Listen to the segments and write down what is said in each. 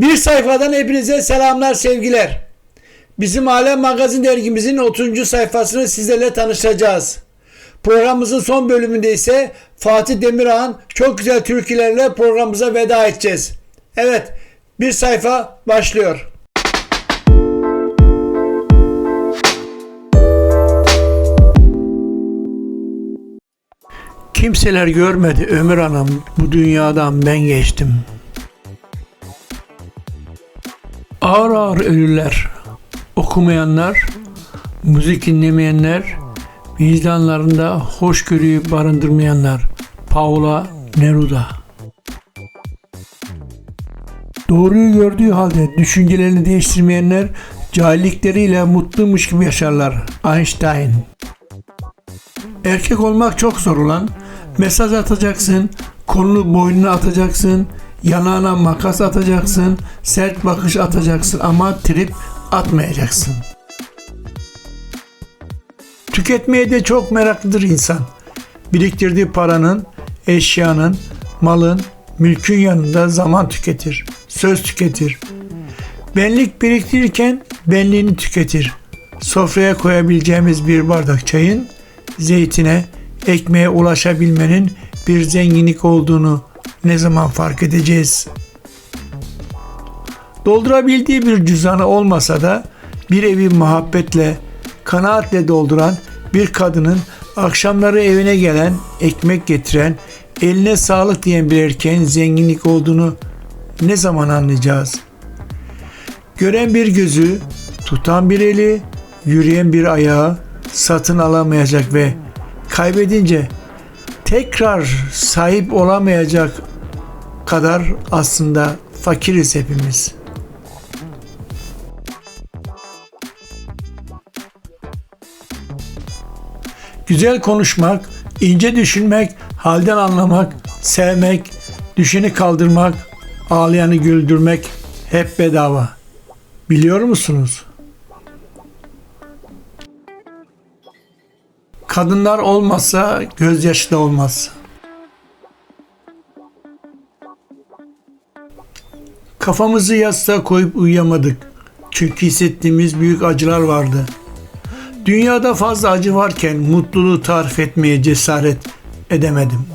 Bir sayfadan hepinize selamlar sevgiler. Bizim Alem Magazin dergimizin 30. sayfasını sizlerle tanıştıracağız. Programımızın son bölümünde ise Fatih Demirağ'ın çok güzel türkülerle programımıza veda edeceğiz. Evet bir sayfa başlıyor. Kimseler görmedi Ömür Anam bu dünyadan ben geçtim. Ağır ağır ölürler. Okumayanlar, müzik dinlemeyenler, vicdanlarında hoşgörüyü barındırmayanlar. Paula Neruda Doğruyu gördüğü halde düşüncelerini değiştirmeyenler cahillikleriyle mutluymuş gibi yaşarlar. Einstein Erkek olmak çok zor olan, mesaj atacaksın, kolunu boynuna atacaksın, yanağına makas atacaksın, sert bakış atacaksın ama trip atmayacaksın. Tüketmeye de çok meraklıdır insan. Biriktirdiği paranın, eşyanın, malın, mülkün yanında zaman tüketir, söz tüketir. Benlik biriktirirken benliğini tüketir. Sofraya koyabileceğimiz bir bardak çayın zeytine, ekmeğe ulaşabilmenin bir zenginlik olduğunu ne zaman fark edeceğiz? Doldurabildiği bir cüzdanı olmasa da bir evi muhabbetle, kanaatle dolduran bir kadının akşamları evine gelen, ekmek getiren, eline sağlık diyen bir erkeğin zenginlik olduğunu ne zaman anlayacağız? Gören bir gözü, tutan bir eli, yürüyen bir ayağı satın alamayacak ve kaybedince tekrar sahip olamayacak kadar aslında fakiriz hepimiz. Güzel konuşmak, ince düşünmek, halden anlamak, sevmek, düşeni kaldırmak, ağlayanı güldürmek hep bedava. Biliyor musunuz? Kadınlar olmazsa gözyaşı da olmaz. Kafamızı yastığa koyup uyuyamadık. Çünkü hissettiğimiz büyük acılar vardı. Dünyada fazla acı varken mutluluğu tarif etmeye cesaret edemedim.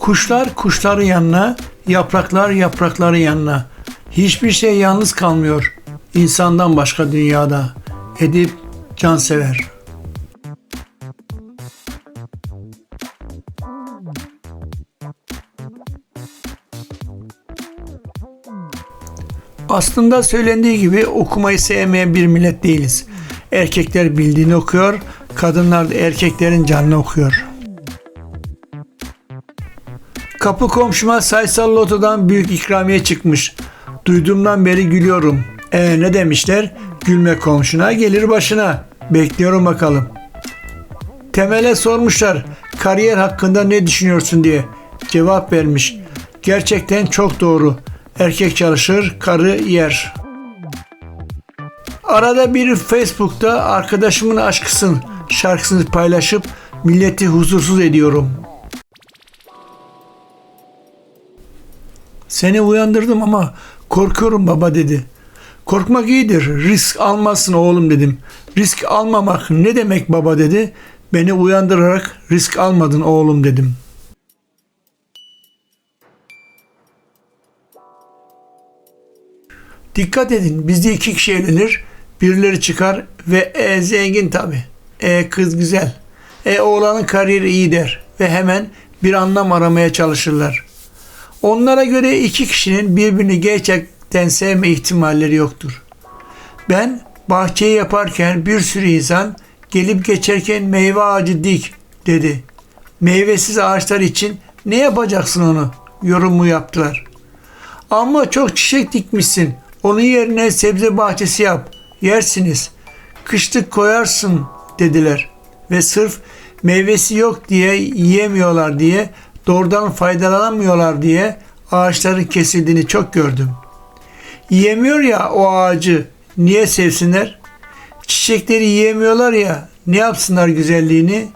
Kuşlar kuşların yanına, yapraklar yaprakların yanına. Hiçbir şey yalnız kalmıyor insandan başka dünyada. Edip Cansever Aslında söylendiği gibi okumayı sevmeyen bir millet değiliz. Erkekler bildiğini okuyor, kadınlar da erkeklerin canını okuyor. Kapı komşuma sayısal lotodan büyük ikramiye çıkmış. Duyduğumdan beri gülüyorum. E ne demişler? Gülme komşuna gelir başına. Bekliyorum bakalım. Temel'e sormuşlar kariyer hakkında ne düşünüyorsun diye. Cevap vermiş. Gerçekten çok doğru. Erkek çalışır, karı yer. Arada bir Facebook'ta arkadaşımın aşkısın şarkısını paylaşıp milleti huzursuz ediyorum. Seni uyandırdım ama korkuyorum baba dedi. Korkmak iyidir. Risk almazsın oğlum dedim. Risk almamak ne demek baba dedi. Beni uyandırarak risk almadın oğlum dedim. Dikkat edin bizde iki kişi evlenir. Birileri çıkar ve e, zengin tabi. E kız güzel. E oğlanın kariyeri iyi der. Ve hemen bir anlam aramaya çalışırlar. Onlara göre iki kişinin birbirini gerçekten sevme ihtimalleri yoktur. Ben bahçeyi yaparken bir sürü insan gelip geçerken meyve ağacı dik dedi. Meyvesiz ağaçlar için ne yapacaksın onu? Yorumu yaptılar. Ama çok çiçek dikmişsin. Onun yerine sebze bahçesi yap. Yersiniz. Kışlık koyarsın dediler. Ve sırf meyvesi yok diye yiyemiyorlar diye doğrudan faydalanamıyorlar diye ağaçların kesildiğini çok gördüm. Yiyemiyor ya o ağacı niye sevsinler? Çiçekleri yiyemiyorlar ya ne yapsınlar güzelliğini?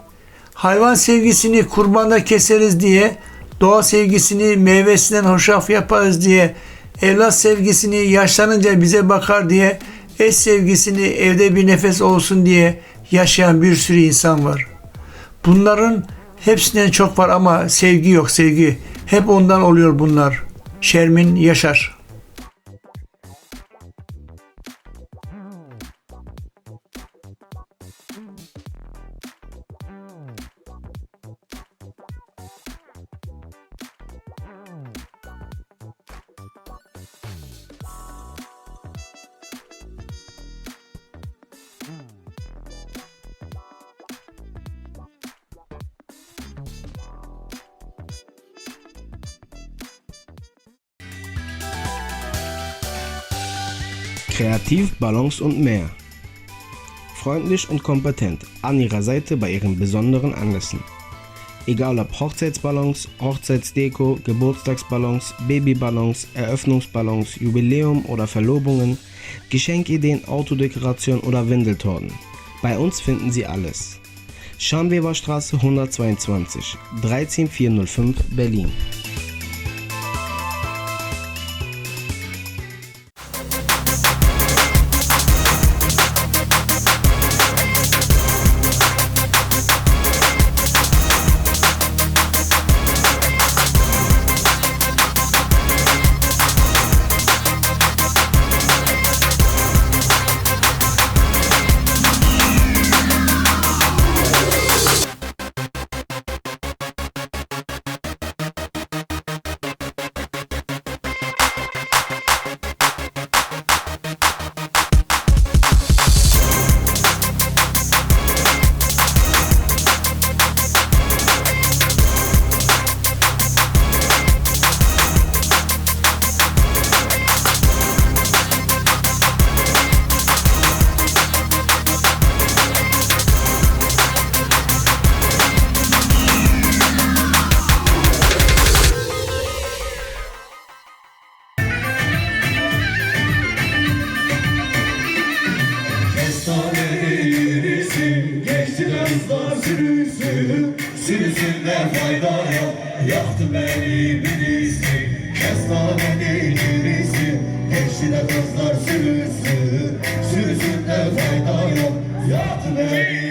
Hayvan sevgisini kurbanda keseriz diye doğa sevgisini meyvesinden hoşaf yaparız diye, evlat sevgisini yaşlanınca bize bakar diye, eş sevgisini evde bir nefes olsun diye yaşayan bir sürü insan var. Bunların hepsinden çok var ama sevgi yok sevgi. Hep ondan oluyor bunlar. Şermin Yaşar Kreativ, Balance und mehr. Freundlich und kompetent an ihrer Seite bei ihren besonderen Anlässen. Egal ob Hochzeitsballons, Hochzeitsdeko, Geburtstagsballons, Babyballons, Eröffnungsballons, Jubiläum oder Verlobungen, Geschenkideen, Autodekoration oder Windeltorten. Bei uns finden Sie alles. Scharnweberstraße 122 13405 Berlin. Yaktı beni birisi Kestane yürüsün, geçti de kızlar sürüsü Sürüsünden fayda yok, yaktı beni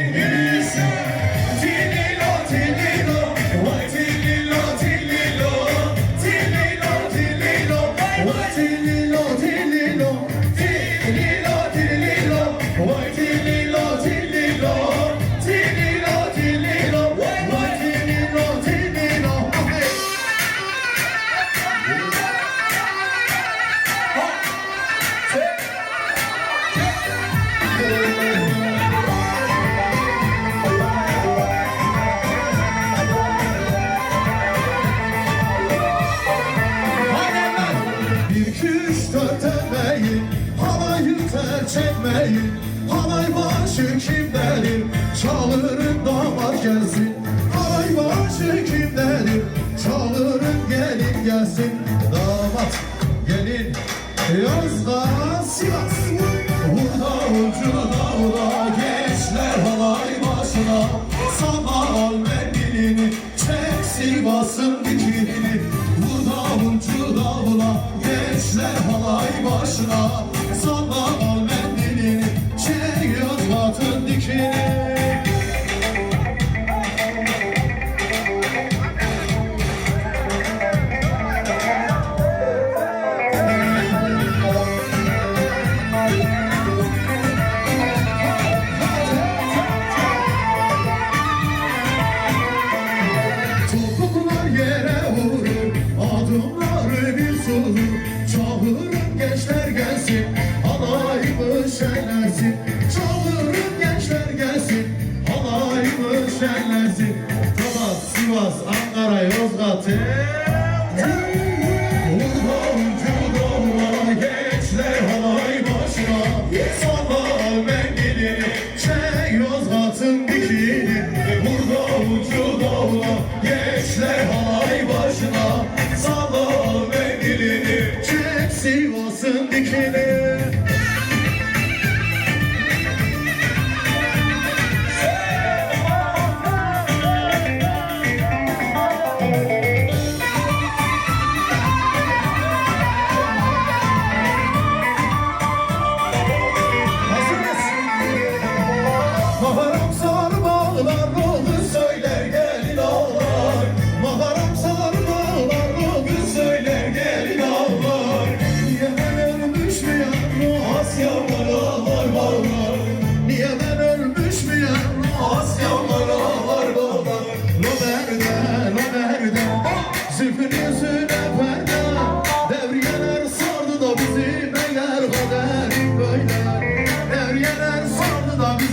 çekmeyin. Halay başı kimdedir? Çalırın damat gelsin. Halay başı kimdedir? Çalırın gelin gelsin. Damat gelin. Yozgat Sivas Burada ucu davula Gençler halay başına. Sana al mendilini Çek Sivas'ın dikilini Burada ucu davula Gençler halay başına você.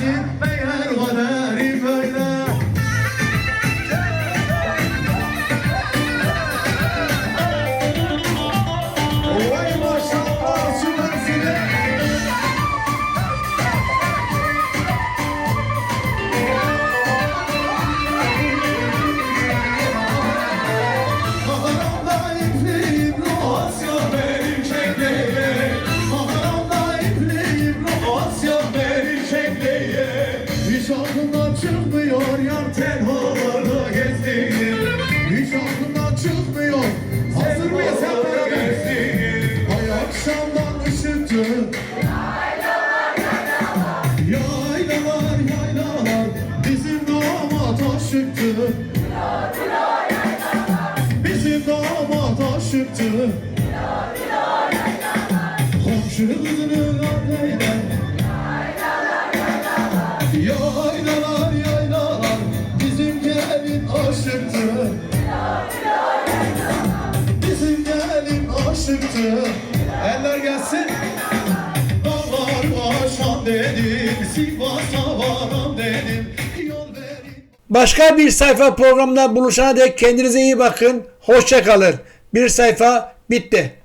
in aşıktı. Bizim damat aşıktı. Komşu kızının anneyler Yaylalar yaylalar Bizim gelin aşıktı. Bizim gelin aşıktı. Eller gelsin. Dağlar başan dedim Sivas'a varam dedim Başka bir sayfa programda buluşana dek kendinize iyi bakın. Hoşça kalın. Bir sayfa bitti.